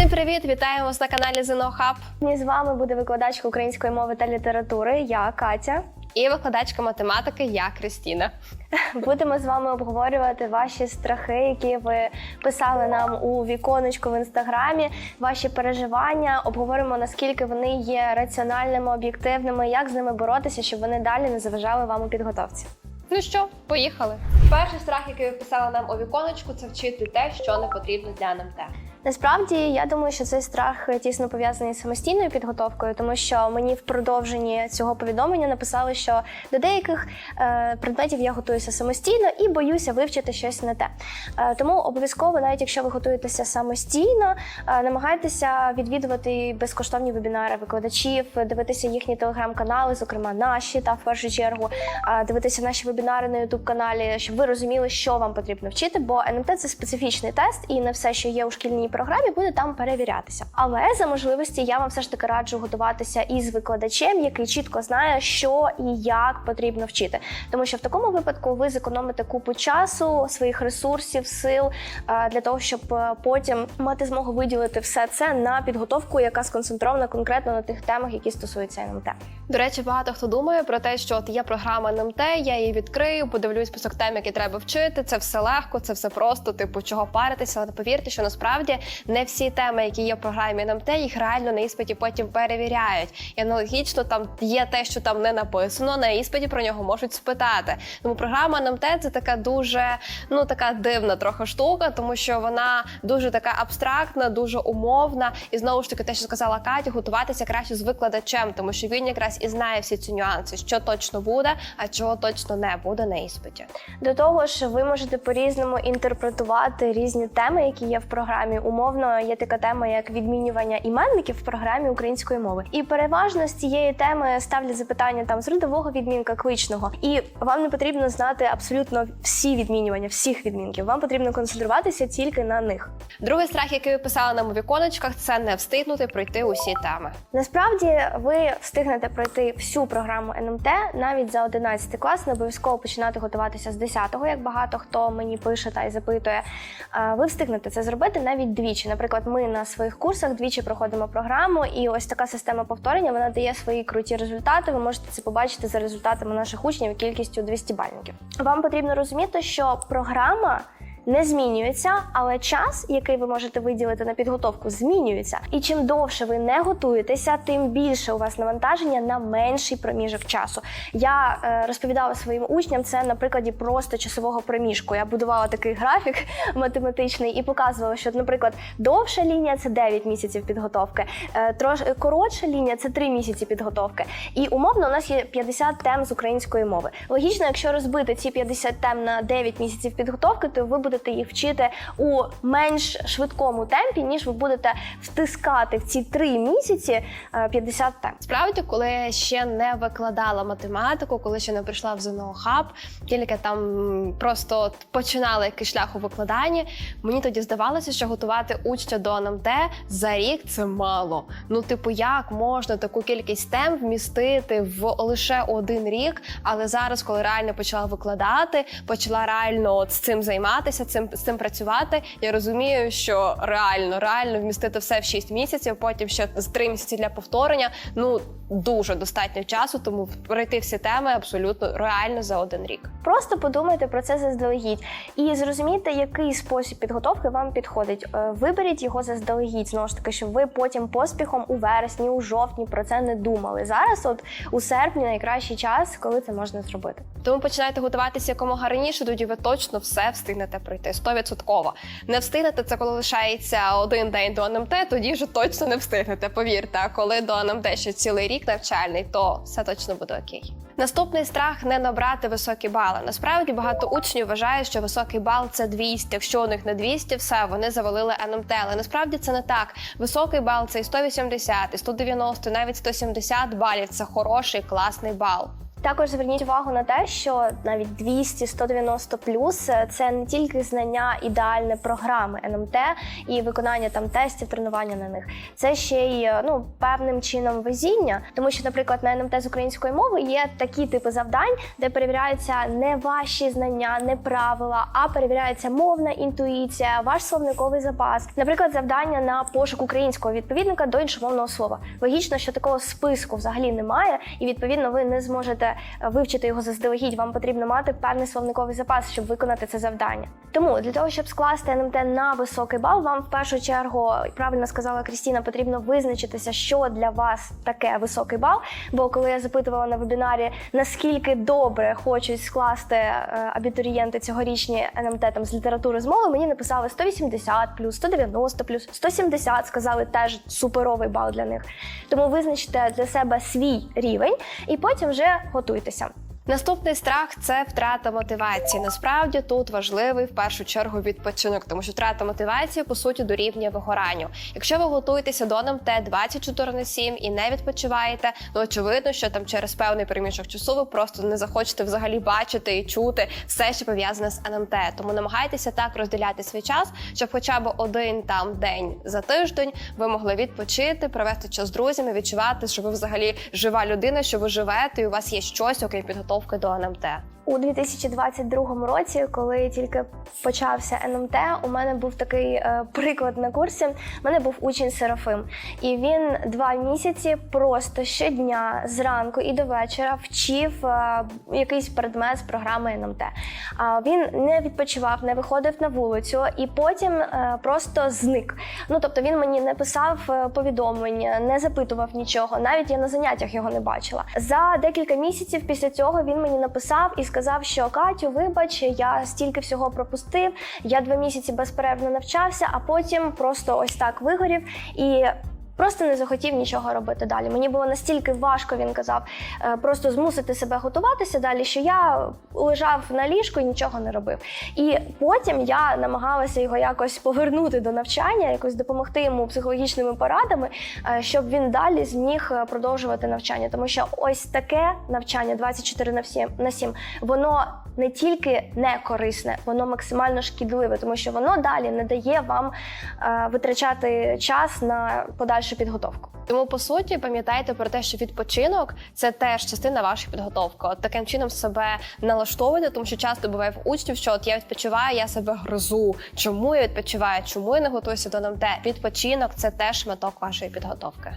Всім привіт! Вітаємо вас на каналі ЗНО Хаб І з вами буде викладачка української мови та літератури. Я Катя. і викладачка математики я Кристіна. Будемо з вами обговорювати ваші страхи, які ви писали нам у віконечку в інстаграмі, ваші переживання. Обговоримо наскільки вони є раціональними, об'єктивними, як з ними боротися, щоб вони далі не заважали вам у підготовці. Ну що, поїхали. Перший страх, який ви писали нам у віконечку, це вчити те, що не потрібно для НМТ. Насправді я думаю, що цей страх тісно пов'язаний з самостійною підготовкою, тому що мені в продовженні цього повідомлення написали, що до деяких е, предметів я готуюся самостійно і боюся вивчити щось не те. Е, тому обов'язково, навіть якщо ви готуєтеся самостійно, е, намагайтеся відвідувати безкоштовні вебінари викладачів, дивитися їхні телеграм-канали, зокрема наші, та в першу чергу е, дивитися наші вебінари на youtube каналі, щоб ви розуміли, що вам потрібно вчити, бо НМТ це специфічний тест, і не все, що є у шкільній програмі, буде там перевірятися. Але за можливості я вам все ж таки раджу готуватися із викладачем, який чітко знає, що і як потрібно вчити. Тому що в такому випадку ви зекономите купу часу, своїх ресурсів, сил е, для того, щоб е, потім мати змогу виділити все це на підготовку, яка сконцентрована конкретно на тих темах, які стосуються НМТ. До речі, багато хто думає про те, що от є програма НМТ, я її відкрию, подивлюсь список тем, які треба вчити. Це все легко, це все просто, типу, чого паритися. Але повірте, що насправді не всі теми, які є в програмі НМТ, їх реально на іспиті потім перевіряють. І аналогічно там є те, що там не написано. На іспиті про нього можуть спитати. Тому програма НМТ це така дуже ну така дивна трохи штука, тому що вона дуже така абстрактна, дуже умовна. І знову ж таки, те, що сказала Катя, готуватися краще з викладачем, тому що він якраз і знає всі ці нюанси, що точно буде, а чого точно не буде на іспиті. До того ж, ви можете по-різному інтерпретувати різні теми, які є в програмі. Умовно, є така тема, як відмінювання іменників в програмі української мови. І переважно з цієї теми ставлять запитання там з родового відмінка кличного. І вам не потрібно знати абсолютно всі відмінювання, всіх відмінків. Вам потрібно концентруватися тільки на них. Другий страх, який ви писали нам у віконечках, це не встигнути пройти усі теми. Насправді ви встигнете пройти всю програму НМТ навіть за 11 клас. Не обов'язково починати готуватися з 10-го, як багато хто мені пише та й запитує. Ви встигнете це зробити навіть двічі. Наприклад, ми на своїх курсах двічі проходимо програму, і ось така система повторення вона дає свої круті результати. Ви можете це побачити за результатами наших учнів кількістю 200 бальників. Вам потрібно розуміти, що програма. Не змінюється, але час, який ви можете виділити на підготовку, змінюється. І чим довше ви не готуєтеся, тим більше у вас навантаження на менший проміжок часу. Я е, розповідала своїм учням це на прикладі просто часового проміжку. Я будувала такий графік математичний і показувала, що, наприклад, довша лінія це 9 місяців підготовки, е, трош коротша лінія це 3 місяці підготовки. І умовно у нас є 50 тем з української мови. Логічно, якщо розбити ці 50 тем на 9 місяців підготовки, то ви будете їх вчити у менш швидкому темпі, ніж ви будете втискати в ці 3 місяці е, 50 тем. Справді, коли я ще не викладала математику, коли ще не прийшла в ЗНО Хаб, тільки там просто починала якийсь шлях у викладанні, мені тоді здавалося, що готувати учня до НМТ за рік це мало. Ну, типу, як можна таку кількість тем вмістити в лише один рік? Але зараз, коли реально почала викладати, почала реально от з цим займатися, цим з цим працювати, я розумію, що реально, реально вмістити все в 6 місяців, потім ще з 3 місяці для повторення. Ну дуже достатньо часу, тому пройти всі теми абсолютно реально за один рік. Просто подумайте про це заздалегідь і зрозумійте, який спосіб підготовки вам підходить. Е, Виберіть його заздалегідь, знову ж таки, щоб ви потім поспіхом у вересні, у жовтні про це не думали. Зараз, от у серпні, найкращий час, коли це можна зробити. Тому починайте готуватися якомога раніше, тоді ви точно все встигнете пройти. 100%. Не встигнете це, коли лишається один день до НМТ, тоді вже точно не встигнете. Повірте, а коли до НМТ ще цілий рік навчальний, то все точно буде окей. Наступний страх не набрати високі бали. Насправді багато учнів вважають, що високий бал це 200. Якщо у них не 200, все вони завалили НМТ. Але насправді це не так. Високий бал це і 180, і 190, навіть 170 балів. Це хороший класний бал. Також зверніть увагу на те, що навіть 200, 190 плюс це не тільки знання ідеальне програми НМТ і виконання там тестів, тренування на них. Це ще й ну певним чином везіння, тому що, наприклад, на НМТ з української мови є такі типи завдань, де перевіряються не ваші знання, не правила, а перевіряється мовна інтуїція, ваш словниковий запас. Наприклад, завдання на пошук українського відповідника до іншомовного слова. Логічно, що такого списку взагалі немає, і відповідно ви не зможете вивчити його заздалегідь. Вам потрібно мати певний словниковий запас, щоб виконати це завдання. Тому для того, щоб скласти НМТ на високий бал, вам в першу чергу правильно сказала Крістіна, потрібно визначитися, що для вас таке високий бал. Бо коли я запитувала на вебінарі, наскільки добре хочуть скласти е, абітурієнти цьогорічні НМТ там з літератури з мови, мені написали 180 плюс, 190 плюс, 170 сказали теж суперовий бал для них. Тому визначте для себе свій рівень і потім вже готуйтеся. Наступний страх це втрата мотивації. Насправді тут важливий в першу чергу відпочинок, тому що втрата мотивації по суті дорівнює вигоранню. Якщо ви готуєтеся до НМТ 24 на 7 і не відпочиваєте, ну очевидно, що там через певний переміжок часу ви просто не захочете взагалі бачити і чути все, що пов'язане з НМТ. Тому намагайтеся так розділяти свій час, щоб хоча б один там день за тиждень ви могли відпочити, провести час з друзями, відчувати, що ви взагалі жива людина, що ви живете, і у вас є щось, окрім підготовки до НМТ. У 2022 році, коли тільки почався НМТ, у мене був такий е, приклад на курсі. У мене був учень Серафим, і він два місяці просто щодня зранку і до вечора вчив е, якийсь предмет з програми НМТ. А він не відпочивав, не виходив на вулицю і потім е, просто зник. Ну тобто він мені не писав повідомлення, не запитував нічого. Навіть я на заняттях його не бачила. За декілька місяців після цього він мені написав і сказав, що Катю, вибач, я стільки всього пропустив. Я два місяці безперервно навчався, а потім просто ось так вигорів і. Просто не захотів нічого робити далі. Мені було настільки важко, він казав, е, просто змусити себе готуватися далі, що я лежав на ліжку і нічого не робив. І потім я намагалася його якось повернути до навчання, якось допомогти йому психологічними порадами, е, щоб він далі зміг е, продовжувати навчання. Тому що ось таке навчання 24 на 7, на 7, воно не тільки не корисне, воно максимально шкідливе, тому що воно далі не дає вам е, витрачати час на подальшу підготовку. Тому по суті пам'ятайте про те, що відпочинок це теж частина вашої підготовки. От таким чином себе налаштовувати, тому що часто буває в учнів, що от я відпочиваю, я себе грозу. Чому я відпочиваю? Чому я не готуюся до НМТ? Відпочинок це теж шматок вашої підготовки.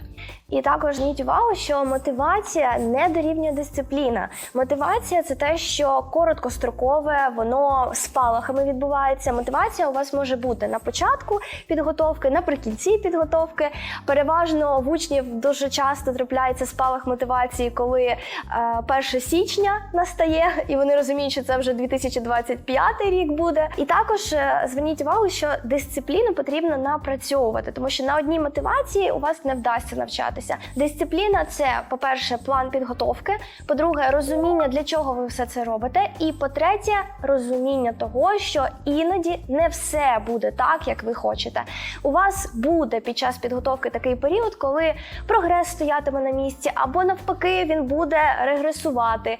І також зверніть увагу, що мотивація не дорівнює дисципліна. Мотивація це те, що короткострокове, воно спалахами відбувається. Мотивація у вас може бути на початку підготовки, наприкінці підготовки. Переважно в учнів дуже часто трапляється спалах мотивації, коли е, 1 січня настає, і вони розуміють, що це вже 2025 рік буде. І також е, зверніть увагу, що дисципліну потрібно напрацьовувати, тому що на одній мотивації у вас не вдасться навчатися. Дисципліна це, по-перше, план підготовки. По-друге, розуміння, для чого ви все це робите. І по-третє, розуміння того, що іноді не все буде так, як ви хочете. У вас буде під час підготовки такий період, коли прогрес стоятиме на місці, або навпаки, він буде регресувати,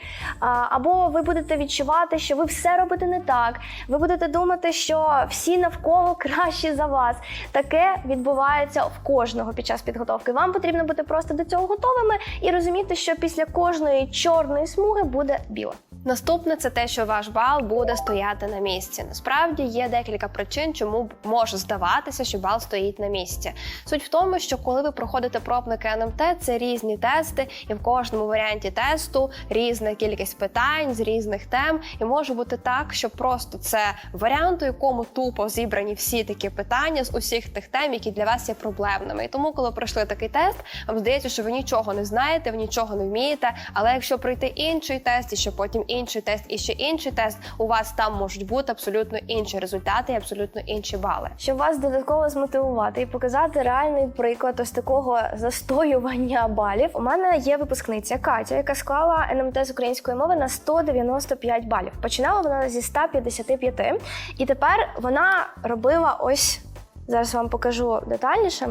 або ви будете відчувати, що ви все робите не так. Ви будете думати, що всі навколо кращі за вас. Таке відбувається в кожного під час підготовки. Вам потрібно бути просто до цього готовими і розуміти, що після кожної чорної смуги буде біла. Наступне це те, що ваш бал буде стояти на місці. Насправді є декілька причин, чому може здаватися, що бал стоїть на місці. Суть в тому, що коли ви проходите пробники НМТ, це різні тести, і в кожному варіанті тесту різна кількість питань з різних тем. І може бути так, що просто це варіант, у якому тупо зібрані всі такі питання з усіх тих тем, які для вас є проблемними. І тому, коли пройшли такий тест, вам здається, що ви нічого не знаєте, ви нічого не вмієте. Але якщо пройти інший тест, і ще потім інший тест, і ще інший тест, у вас там можуть бути абсолютно інші результати і абсолютно інші бали. Щоб вас додатково змотивувати і показати реальний приклад ось такого застоювання балів. У мене є випускниця Катя, яка склала НМТ з української мови на 195 балів. Починала вона зі 155, і тепер вона робила ось зараз вам покажу детальніше.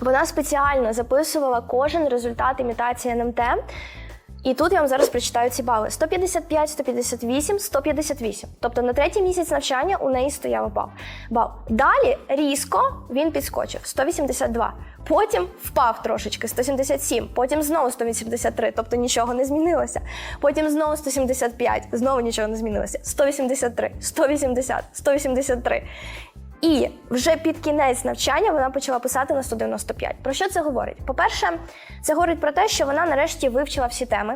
Вона спеціально записувала кожен результат імітації НМТ. І тут я вам зараз прочитаю ці бали: 155, 158, 158. Тобто на третій місяць навчання у неї стояв бал. бал. Далі різко він підскочив 182. Потім впав трошечки 177, потім знову 183, тобто нічого не змінилося. Потім знову 175, знову нічого не змінилося. 183, 180, 183. І вже під кінець навчання вона почала писати на 195. Про що це говорить? По-перше, це говорить про те, що вона нарешті вивчила всі теми,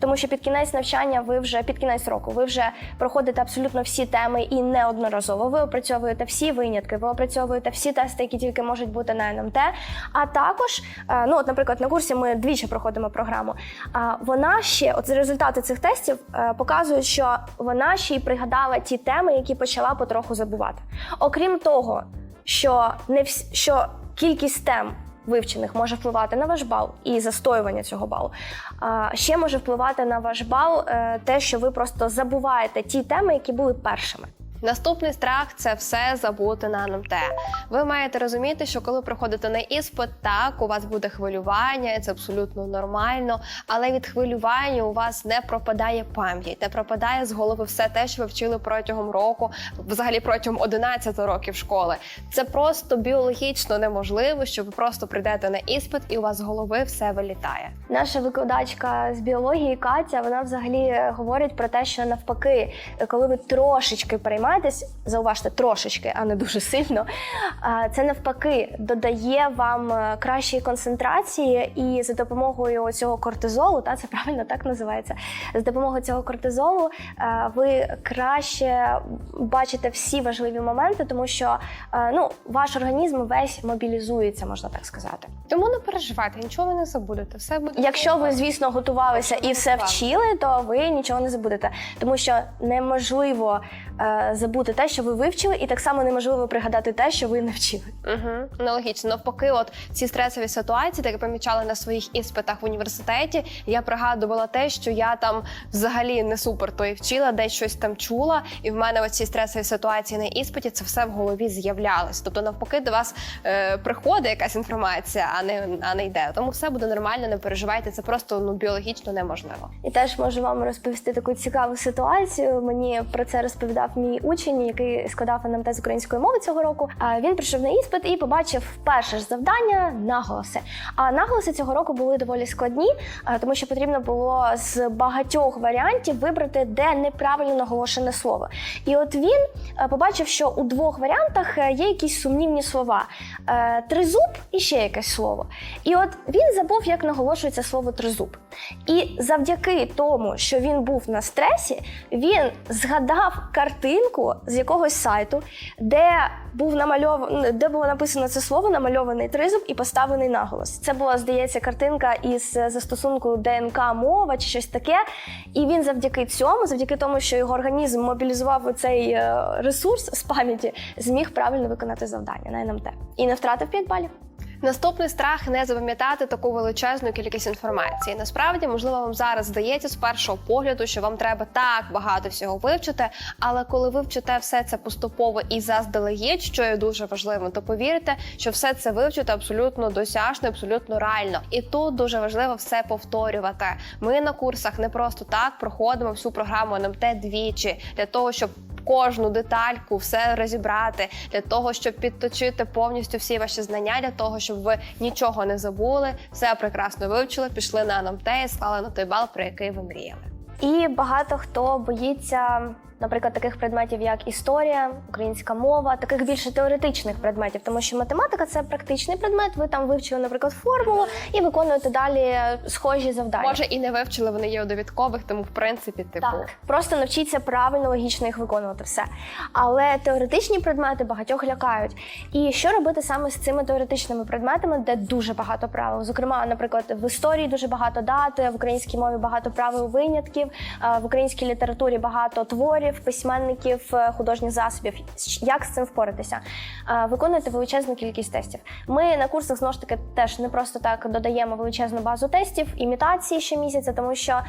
тому що під кінець навчання ви вже під кінець року ви вже проходите абсолютно всі теми і неодноразово. Ви опрацьовуєте всі винятки, ви опрацьовуєте всі тести, які тільки можуть бути на НМТ. А також, е, ну от, наприклад, на курсі ми двічі проходимо програму. А вона ще, от результати цих тестів е, показують, що вона ще й пригадала ті теми, які почала потроху забувати. Окрім того, що не вс... що кількість тем вивчених може впливати на ваш бал і застоювання цього балу. А ще може впливати на ваш бал е, те, що ви просто забуваєте ті теми, які були першими. Наступний страх це все забути на НМТ. Ви маєте розуміти, що коли приходите на іспит, так у вас буде хвилювання, це абсолютно нормально. Але від хвилювання у вас не пропадає пам'ять, не пропадає з голови все те, що ви вчили протягом року, взагалі протягом 11 років школи. Це просто біологічно неможливо, що ви просто прийдете на іспит і у вас з голови все вилітає. Наша викладачка з біології Катя, вона взагалі говорить про те, що навпаки, коли ви трошечки переймаєтесь, зауважте трошечки, а не дуже сильно. Це навпаки додає вам е, кращої концентрації, і за допомогою цього кортизолу, та це правильно так називається. За допомогою цього кортизолу е, ви краще бачите всі важливі моменти, тому що е, ну, ваш організм весь мобілізується, можна так сказати. Тому не переживайте, нічого ви не забудете. Все буде Якщо ви, звісно, готувалися і все вчили, то ви нічого не забудете, тому що неможливо е, забути те, що ви вивчили, і так само неможливо пригадати те, що ви не вчили. Угу. Аналогічно. Навпаки, от ці стресові ситуації, так я помічала на своїх іспитах в університеті. Я пригадувала те, що я там взагалі не супер то і вчила, десь щось там чула, і в мене оці стресові ситуації на іспиті це все в голові з'являлось. Тобто, навпаки, до вас е, приходить якась інформація, а не а не йде. Тому все буде нормально, не переживайте. Це просто ну біологічно неможливо. І теж можу вам розповісти таку цікаву ситуацію. Мені про це розповідав мій учень, який складав НМТ з української мови цього року. Він прийшов на іспит і побачив перше ж завдання наголоси. А наголоси цього року були доволі складні, тому що потрібно було з багатьох варіантів вибрати, де неправильно наголошене слово. І от він побачив, що у двох варіантах е, є якісь сумнівні слова: Е, тризуб і ще якесь слово. І от він забув, як наголошується слово тризуб. І завдяки тому, що він був на стресі, він згадав картинку з якогось сайту, де був намальований, де було написано це слово, намальований тризуб і поставлений наголос. Це була, здається, картинка із застосунку ДНК мова чи щось таке. І він завдяки цьому, завдяки тому, що його організм мобілізував цей ресурс з пам'яті, зміг правильно виконати завдання на НМТ і не втратив 5 балів. Наступний страх не запам'ятати таку величезну кількість інформації. Насправді, можливо, вам зараз здається з першого погляду, що вам треба так багато всього вивчити. Але коли ви вчите все це поступово і заздалегідь, що є дуже важливим, то повірте, що все це вивчити абсолютно досяжно, абсолютно реально. І тут дуже важливо все повторювати. Ми на курсах не просто так проходимо всю програму НМТ двічі для того, щоб кожну детальку все розібрати для того, щоб підточити повністю всі ваші знання, для того, щоб ви нічого не забули, все прекрасно вивчили, пішли на і склали на той бал, про який ви мріяли. І багато хто боїться, наприклад, таких предметів, як історія, українська мова, таких більше теоретичних предметів, тому що математика це практичний предмет. Ви там вивчили, наприклад, формулу і виконуєте далі схожі завдання. Може і не вивчили, вони є у довідкових, тому в принципі, типу. Так, просто навчіться правильно, логічно їх виконувати все. Але теоретичні предмети багатьох лякають. І що робити саме з цими теоретичними предметами, де дуже багато правил? Зокрема, наприклад, в історії дуже багато дат, в українській мові багато правил винятків, е, в українській літературі багато творів. письменників, е, художніх засобів. Як з цим впоратися? Е, Виконуйте величезну кількість тестів. Ми на курсах знову ж таки теж не просто так додаємо величезну базу тестів, імітації щомісяця, тому що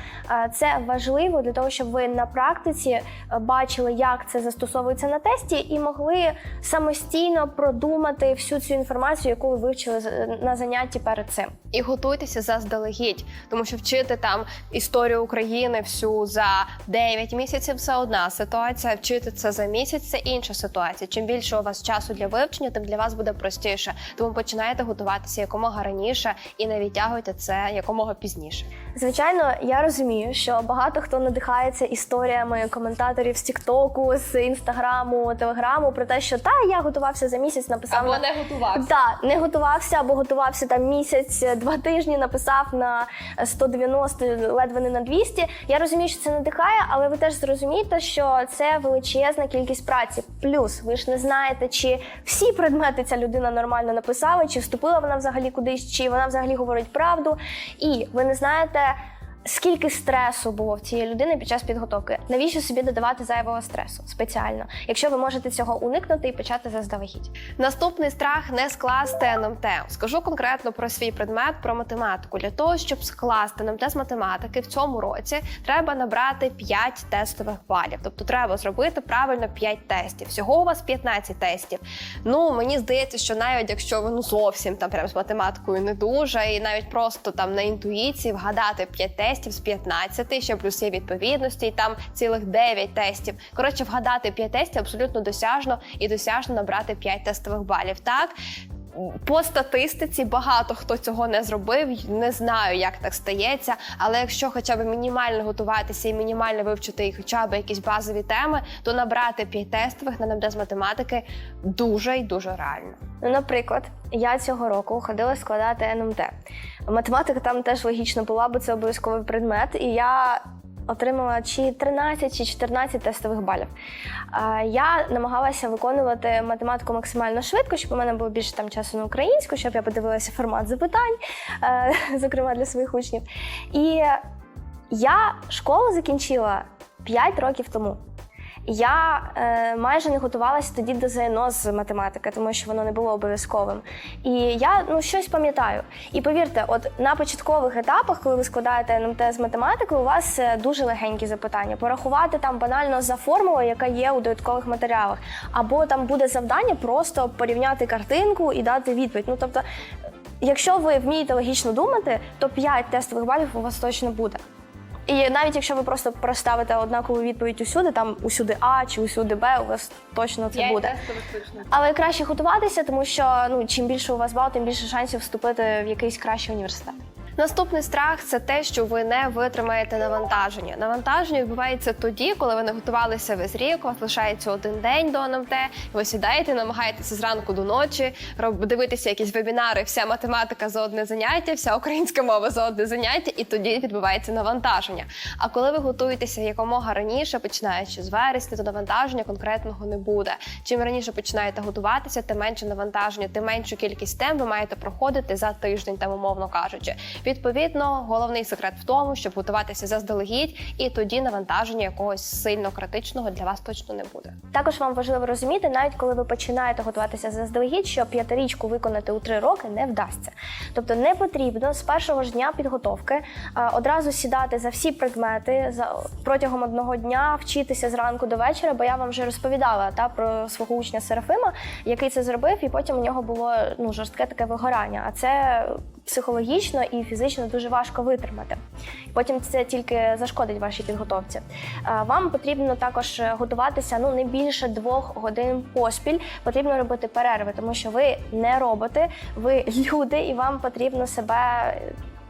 це важливо для того, щоб ви на практиці бачили, як це застосовується на тесті, і могли самостійно продумати всю цю інформацію, яку ви вивчили на занятті перед цим. І готуйтеся заздалегідь, тому що вчити там історію України всю за 9 місяців це одна ситуація. Вчити це за місяць це інша ситуація. Чим більше у вас часу для вивчення, тим для вас буде простіше. Тому починайте готуватися якомога раніше і не відтягуйте це якомога пізніше. Звичайно, я розумію, що багато хто надихається історіями коментаторів з Тіктоку, з інстаграму, телеграму про те, що та я готувався за місяць, написав на не готувався. Так, не готувався або готувався там місяць, е, два тижні, написав на 190, ледве не на 200. Я розумію, що це надихає, але ви теж зрозумієте, що це величезна кількість праці. Плюс ви ж не знаєте, чи всі предмети ця людина нормально написала, чи вступила вона взагалі кудись, чи вона взагалі говорить правду. І ви не знаєте. Yeah. Скільки стресу було в цієї людини під час підготовки? Навіщо собі додавати зайвого стресу спеціально, якщо ви можете цього уникнути і почати заздалегідь? Наступний страх не скласти НМТ. Скажу конкретно про свій предмет, про математику. Для того, щоб скласти НМТ з математики в цьому році, треба набрати 5 тестових балів. Тобто треба зробити правильно 5 тестів. Всього у вас 15 тестів. Ну мені здається, що навіть якщо ви ну зовсім там прям з математикою не дуже, і навіть просто там на інтуїції вгадати 5 тестів з 15, ще плюс є відповідності, і там цілих 9 тестів. Коротше, вгадати 5 тестів абсолютно досяжно і досяжно набрати 5 тестових балів. Так. По статистиці багато хто цього не зробив. Не знаю, як так стається. Але якщо хоча б мінімально готуватися і мінімально вивчити хоча б якісь базові теми, то набрати 5 тестових на НМД з математики дуже і дуже реально. Ну, наприклад, я цього року ходила складати НМТ. Математика там теж логічно була, бо це обов'язковий предмет, і я отримала чи 13, чи 14 тестових балів. Я намагалася виконувати математику максимально швидко, щоб у мене було більше там часу на українську, щоб я подивилася формат запитань, е, зокрема для своїх учнів. І я школу закінчила 5 років тому. Я е, майже не готувалася тоді до ЗНО з математики, тому що воно не було обов'язковим. І я ну щось пам'ятаю. І повірте, от на початкових етапах, коли ви складаєте НМТ з математики, у вас е, дуже легенькі запитання. Порахувати там банально за формулою, яка є у додаткових матеріалах, або там буде завдання просто порівняти картинку і дати відповідь. Ну тобто, якщо ви вмієте логічно думати, то 5 тестових балів у вас точно буде. І навіть якщо ви просто проставите однакову відповідь усюди, там усюди А чи усюди Б, у вас точно це буде. Але краще готуватися, тому що ну чим більше у вас бал, тим більше шансів вступити в якийсь кращий університет. Наступний страх це те, що ви не витримаєте навантаження. Навантаження відбувається тоді, коли ви не готувалися весь рік, у вас лишається один день до НМТ, ви сідаєте, намагаєтеся зранку до ночі, дивитися якісь вебінари, вся математика за одне заняття, вся українська мова за одне заняття, і тоді відбувається навантаження. А коли ви готуєтеся якомога раніше, починаючи з вересня, то навантаження конкретного не буде. Чим раніше починаєте готуватися, тим менше навантаження, тим меншу кількість тем ви маєте проходити за тиждень, там умовно кажучи. Відповідно, головний секрет в тому, щоб готуватися заздалегідь, і тоді навантаження якогось сильно критичного для вас точно не буде. Також вам важливо розуміти, навіть коли ви починаєте готуватися заздалегідь, що п'ятирічку виконати у три роки не вдасться. Тобто не потрібно з першого ж дня підготовки одразу сідати за всі предмети за протягом одного дня, вчитися зранку до вечора. Бо я вам вже розповідала та про свого учня Серафима, який це зробив, і потім у нього було ну жорстке таке вигорання. А це психологічно і фізично дуже важко витримати. Потім це тільки зашкодить вашій підготовці. Е, Вам потрібно також готуватися ну не більше двох годин поспіль. Потрібно робити перерви, тому що ви не роботи, ви люди, і вам потрібно себе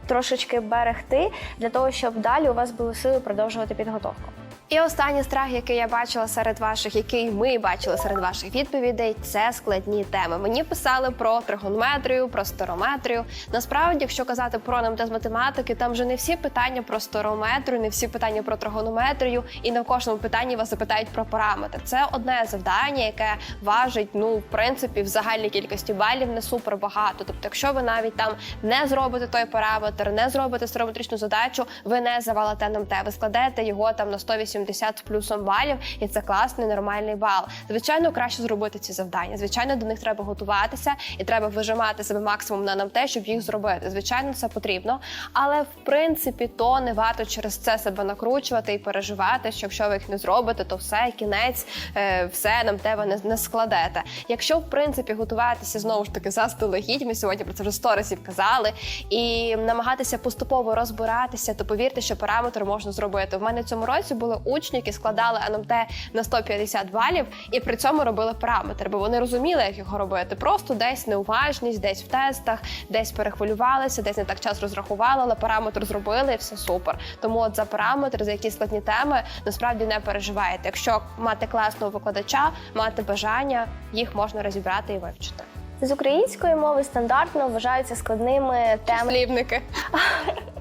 трошечки берегти для того, щоб далі у вас були сили продовжувати підготовку. І останній страх, який я бачила серед ваших, який ми бачили серед ваших відповідей, це складні теми. Мені писали про тригонометрію, про стерометрію. Насправді, якщо казати про НМТ з математики, там вже не всі питання про стерометрію, не всі питання про тригонометрію, і в кожному питанні вас запитають про параметр. Це одне завдання, яке важить, ну в принципі, в загальній кількості балів не супер багато. Тобто, якщо ви навіть там не зробите той параметр, не зробите стерометричну задачу, ви не завалите НМТ, ви складете його там на 180 70 з плюсом балів, і це класний нормальний бал. Звичайно, краще зробити ці завдання. Звичайно, до них треба готуватися і треба вижимати себе максимум на НМТ, щоб їх зробити. Звичайно, це потрібно. Але в принципі, то не варто через це себе накручувати і переживати, що якщо ви їх не зробите, то все кінець, е, все нам те не, не складете. Якщо в принципі готуватися знову ж таки заздалегідь, ми сьогодні про це вже сто разів казали, і намагатися поступово розбиратися, то повірте, що параметр можна зробити. В мене цьому році були учні, які складали НМТ на 150 балів, і при цьому робили параметр, бо вони розуміли, як його робити. Просто десь неуважність, десь в тестах, десь перехвилювалися, десь не так час розрахували, але параметр зробили і все супер. Тому от за параметр, за якісь складні теми, насправді не переживаєте. Якщо мати класного викладача, мати бажання, їх можна розібрати і вивчити. З української мови стандартно вважаються складними теми Слівники.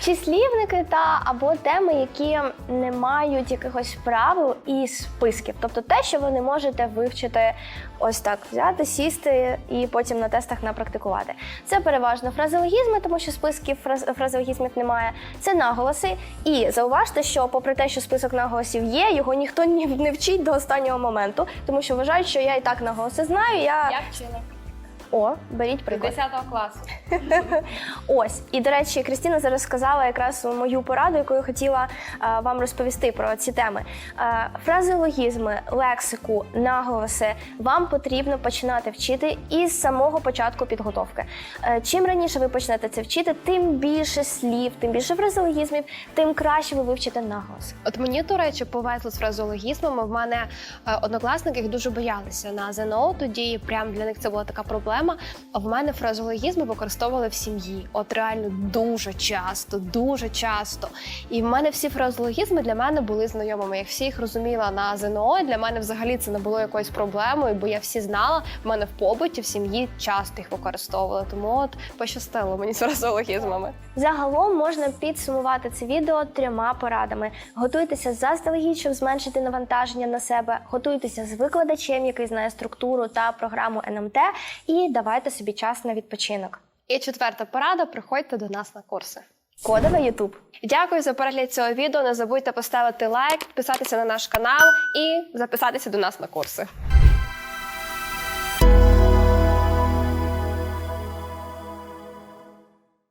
числівники та або теми, які не мають якихось правил і списків, тобто те, що ви не можете вивчити ось так, взяти, сісти і потім на тестах напрактикувати. Це переважно фразеологізми, тому що списків фраз- фразеологізмів немає. Це наголоси. І зауважте, що попри те, що список наголосів є, його ніхто ні- не вчить до останнього моменту, тому що вважають, що я і так наголоси знаю. Я, Я вчила о, беріть приклад. 10 класу. Ось і до речі, Крістіна зараз сказала якраз мою пораду, яку я хотіла е, вам розповісти про ці теми. Е, фразеологізми, лексику, наголоси вам потрібно починати вчити із самого початку підготовки. Е, чим раніше ви почнете це вчити, тим більше слів, тим більше фразеологізмів, тим краще ви вивчите наголоси. От мені, до речі, повезло з фразеологізмами. В мене однокласники їх дуже боялися на ЗНО. Тоді прям для них це була така проблема. А в мене фразеологізми використовували в сім'ї. От реально дуже часто, дуже часто. І в мене всі фразеологізми для мене були знайомими. Як всі їх розуміла на ЗНО, для мене взагалі це не було якоюсь проблемою, бо я всі знала. В мене в побуті в сім'ї часто їх використовували. Тому от пощастило мені з фразеологізмами. Загалом можна підсумувати це відео трьома порадами: готуйтеся заздалегідь, щоб зменшити навантаження на себе, готуйтеся з викладачем, який знає структуру та програму НМТ, і давайте собі час на відпочинок. І четверта порада: приходьте до нас на курси. Кодове Ютуб. Дякую за перегляд цього відео. Не забудьте поставити лайк, підписатися на наш канал і записатися до нас на курси.